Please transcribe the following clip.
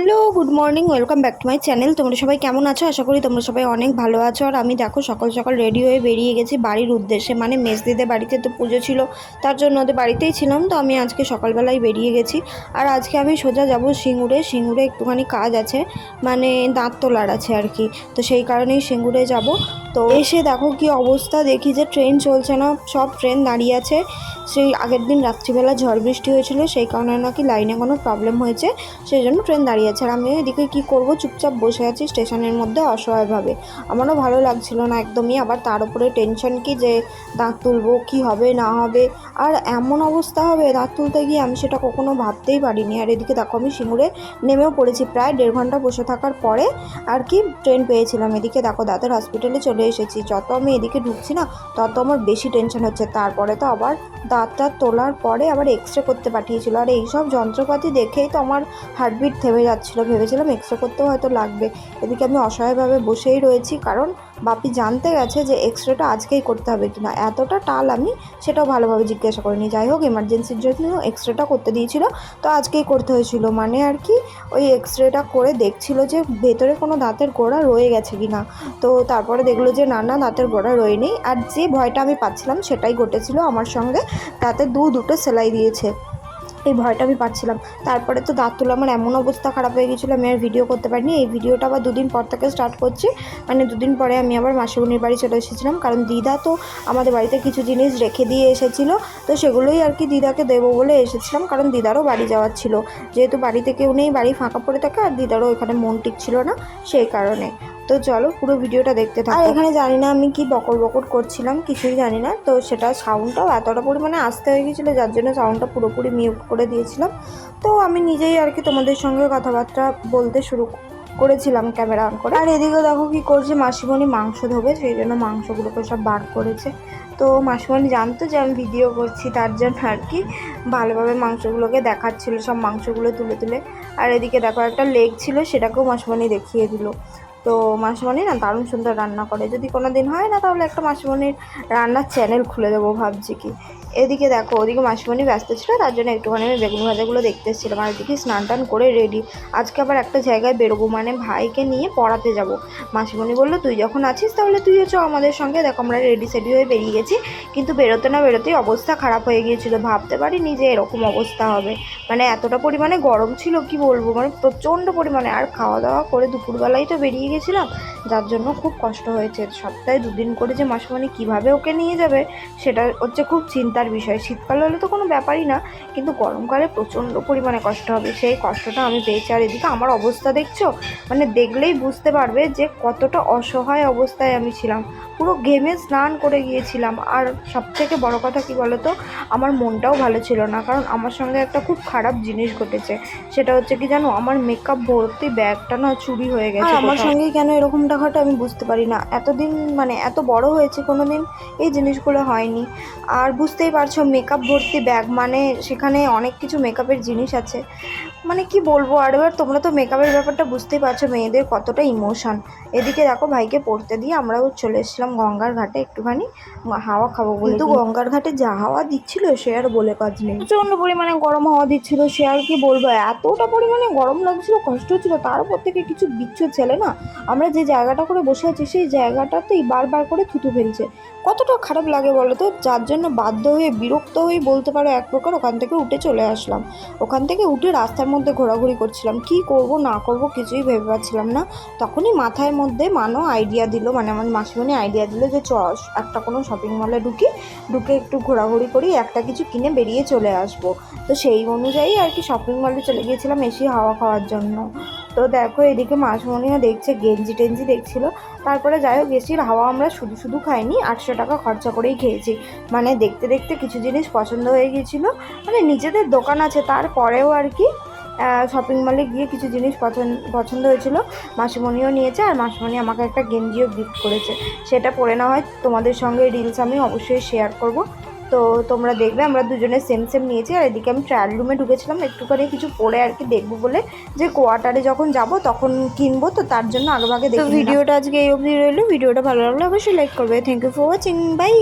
Hello good morning welcome back to my channel তোমরা সবাই কেমন আছো? আশা করি তোমরা সবাই অনেক ভালো আছো। আর আমি দেখো, সকাল সকাল রেডি হয়ে বেরিয়ে গেছি বাড়ির উদ্দেশ্যে। মানে মেজদিদের বাড়িতে তো পুজো ছিল, তার জন্য ওদের বাড়িতেই ছিলাম। তো আমি আজকে সকালবেলায় বেরিয়ে গেছি। আর আজকে আমি সোজা যাব সিঙ্গুরে। সিঙ্গুরে একটুখানি কাজ আছে মানে দাঁত তোলার আছে আর কি। তো সেই কারণেই সিঙ্গুরে যাব। তো এসে দেখো কি অবস্থা, দেখি যে ট্রেন চলছে না, সব ট্রেন দাঁড়িয়ে আছে। সেই আগের দিন রাত্রিবেলা ঝড় বৃষ্টি হয়েছিল, সেই কারণে নাকি লাইনে কোনো প্রবলেম হয়েছে। সেই জন্য ট্রেন দাঁড়িয়ে আছে আর আমি এদিকে কী করব? চুপচাপ বসে আছি স্টেশনের মধ্যে অসহায়ভাবে। আমারও ভালো লাগছিল না একদমই। আবার তার উপরে টেনশন কি যে দাঁত তুলবো, কী হবে, না হবে? আর এমন অবস্থা হবে, দাঁত তুলতে গিয়ে আমি সেটা কখনো ভাবতেই পারিনি। আর এদিকে দেখো, আমি সিঙ্গুরে নেমেও পড়েছি প্রায় দেড় ঘণ্টা বসে থাকার পরে। আর কি ট্রেন পেয়েছিলাম এদিকে। দেখো, দাঁতের হসপিটালে চলে এসেছি। যত আমি এদিকে ঢুকছি না, তত আমার বেশি টেনশন হচ্ছে। তারপরে তো আবার দাঁতটা তোলার পরে আবার এক্স রে করতে পাঠিয়েছিল। আর এইসব যন্ত্রপাতি দেখেই তো আমার হার্টবিট থেমে যাচ্ছিল, ভেবেছিলাম এক্স রে করতেও হয়তো লাগবে। এদিকে আমি অসহায়ভাবে বসেই রয়েছি, কারণ বাপি জানতে গেছে যে এক্স রেটা আজকেই করতে হবে কিনা। এতটা টাল আমি সেটাও ভালোভাবে জিজ্ঞাসা করিনি। যাই হোক এমার্জেন্সির জন্য এক্স রেটা করতে দিয়েছিল, তো আজকেই করতে হয়েছিল। মানে আর কি, ওই এক্স রেটা করে দেখছিল যে ভেতরে কোনো দাঁতের গোড়া রয়ে গেছে কি না তো তারপরে দেখল যে না না, দাঁতের গোড়া রয়েনি। আর যে ভয়টা আমি পাচ্ছিলাম সেটাই ঘটেছিল আমার সঙ্গে। তাতে দু দুটো সেলাই দিয়েছে। এই ভয়টা আমি পাচ্ছিলাম। তারপরে তো দাঁত তুলে আমার এমন অবস্থা খারাপ হয়ে গেছিল, আমি আর ভিডিও করতে পারিনি। এই ভিডিওটা আবার দুদিন পর থেকে স্টার্ট করছি। মানে দুদিন পরে আমি আবার মাসিমণির বাড়ি চলে এসেছিলাম, কারণ দিদা তো আমাদের বাড়িতে কিছু জিনিস রেখে দিয়ে এসেছিল, তো সেগুলোই আর কি দিদাকে দেবো বলে এসেছিলাম, কারণ দিদারও বাড়ি যাওয়ার ছিল। যেহেতু বাড়িতে কেউ নেই, বাড়ি ফাঁকা পড়ে থাকে, আর দিদারও এখানে মন টিকছিল না, সেই কারণে। তো চলো পুরো ভিডিওটা দেখতে থাকো। এখানে জানি না আমি কি বকর বকর করছিলাম, কিছুই জানি না। তো সেটা সাউন্ডটাও এতটা পরিমাণে আসতে হয়ে গেছিল, যার জন্য সাউন্ডটা পুরোপুরি মিউট করে দিয়েছিলাম। তো আমি নিজেই আর কি তোমাদের সঙ্গে কথাবার্তা বলতে শুরু করেছিলাম ক্যামেরা অন করে। আর এদিকে দেখো কি করছে, মাসিমণি মাংস ধোবে, সেই জন্য মাংসগুলোকে সব বার করেছে। তো মাসিমণি জানতো যে আমি ভিডিও করছি, তার জন্য আর কি ভালোভাবে মাংসগুলোকে দেখাচ্ছিল, সব মাংসগুলো তুলে তুলে। আর এদিকে দেখো একটা লেগ ছিল, সেটাকেও মাসিমণি দেখিয়ে দিল। তো মাসিমণি না দারুণ সুন্দর রান্না করে। যদি কোনো দিন হয় না তাহলে একটা মাসিমণির রান্নার চ্যানেল খুলে দেবো ভাবছি কি। এদিকে দেখো, ওদিকে মাসিমণি ব্যস্ত ছিল, তার জন্য একটুখানি আমি বেগুন ভাজাগুলো দেখতে এসেছিলাম। আর এদিকে স্নান টান করে রেডি আজকে আবার একটা জায়গায় বেরোবো মানে ভাইকে নিয়ে পড়াতে যাব। মাসিমণি বলল, তুই যখন আছিস তাহলে তুইও চ আমাদের সঙ্গে। দেখো আমরা রেডি সেডি হয়ে বেরিয়ে গেছি। কিন্তু বেরোতে না বেরোতেই অবস্থা খারাপ হয়ে গিয়েছিল। ভাবতে পারিনি যে এরকম অবস্থা হবে। মানে এতটা পরিমাণে গরম ছিল, কি বলব? মানে প্রচণ্ড পরিমাণে। আর খাওয়া দাওয়া করে দুপুরবেলায় তো বেরিয়ে গেছিলাম যার জন্য খুব কষ্ট হয়েছে। সপ্তাহে দুদিন করে যে মাসিমণি কীভাবে ওকে নিয়ে যাবে সেটা হচ্ছে খুব চিন্তার বিষয়। শীতকাল হলে তো কোনো ব্যাপারই না কিন্তু গরমকালে প্রচণ্ড পরিমাণে কষ্ট হবে। সেই কষ্টটা আমি পেয়েছি। আর এদিকে আমার অবস্থা দেখছ? মানে দেখলেই বুঝতে পারবে যে কতটা অসহায় অবস্থায় আমি ছিলাম। পুরো ঘেমে স্নান করে গিয়েছিলাম। আর সবথেকে বড় কথা কি বলতো? আমার মনটাও ভালো ছিল না কারণ আমার সঙ্গে একটা খুব খারাপ জিনিস ঘটেছে। সেটা হচ্ছে কি জানো? আমার মেকআপ ভর্তি ব্যাগটা না চুরি হয়ে গেছে আমার সঙ্গে কেন এরকমটা ঘটে আমি বুঝতে পারি না। এতদিন মানে এত বড় হয়েছে কোনো দিন এই জিনিসগুলো হয়নি। আর বুঝতেই পারছ মেকআপ ভর্তি ব্যাগ মানে সেখানে অনেক কিছু মেকআপের জিনিস আছে। মানে কি বলব? আর এবার তোমরা তো মেকআপের ব্যাপারটা বুঝতেই পারছ মেয়েদের কতটা ইমোশন এদিকে দেখো ভাইকে পড়তে দিয়ে আমরাও চলে এসেছিলাম গঙ্গার ঘাটে একটুখানি হাওয়া খাব বলে। কিন্তু গঙ্গার ঘাটে যা হাওয়া দিচ্ছিল সে আর বলে কাজ নেই। প্রচণ্ড পরিমাণে গরম হাওয়া দিচ্ছিল সে আর কি বলব? এতটা পরিমাণে গরম লাগছিল কষ্ট হচ্ছিল তার উপর থেকে কিছু বিচ্ছু ছেলে না আমরা যে জায়গাটা করে বসে আছি সেই জায়গাটাতেই বারবার করে থুতু ফেলছে। কতটা খারাপ লাগে বলো তো? যার জন্য বাধ্য হয়ে বিরক্ত হয়ে বলতে পারো এক প্রকার ওখান থেকে উঠে চলে আসলাম। ওখান থেকে উঠে রাস্তার মধ্যে ঘোরাঘুরি করছিলাম। কি করব, না করব কিছুই ভেবে পাচ্ছিলাম না। তখনই মাথায় মধ্যে মানো আইডিয়া দিল মানে আমার মাসিমণি আইডিয়া দিল যে, চ, একটা কোনো শপিং মলে ঢুকি, ঢুকে একটু ঘোরাঘুরি করি, একটা কিছু কিনে বেরিয়ে চলে আসব। তো সেই অনুযায়ী আর কি শপিং মলে চলে গিয়েছিলাম এসি হাওয়া খাওয়ার জন্য। তো দেখো, এদিকে মাসমণিও দেখছে, গেঞ্জি টেঞ্জি দেখছিল। তারপরে যাই হোক এসির হাওয়া আমরা শুধু শুধু খাইনি, আটশো টাকা খরচা করেই খেয়েছি। মানে দেখতে দেখতে কিছু জিনিস পছন্দ হয়ে গিয়েছিল। মানে নিজেদের দোকান আছে, তারপরেও আর কি শপিং মলে গিয়ে কিছু জিনিস পছন্দ পছন্দ হয়েছিল। মাসিমণিও নিয়েছে আর মাসিমণি আমাকে একটা গেঞ্জিও গিফট করেছে। সেটা পরে না হয় তোমাদের সঙ্গে রিলস আমি অবশ্যই শেয়ার করব। তো তোমরা দেখবে আমরা দুজনে সেম সেম নিয়েছি। আর এদিকে আমি ট্রায়াল রুমে ঢুকেছিলাম একটুখানি কিছু পরে আর কি দেখব বলে। যে কোয়ার্টারে যখন যাব তখন কিনবো তো তার জন্য আগে ভাগে দেখি ভিডিওটা আজকে এই অবধি রইল। ভিডিওটা ভালো লাগলে অবশ্যই লাইক করবে। Thank you for watching bye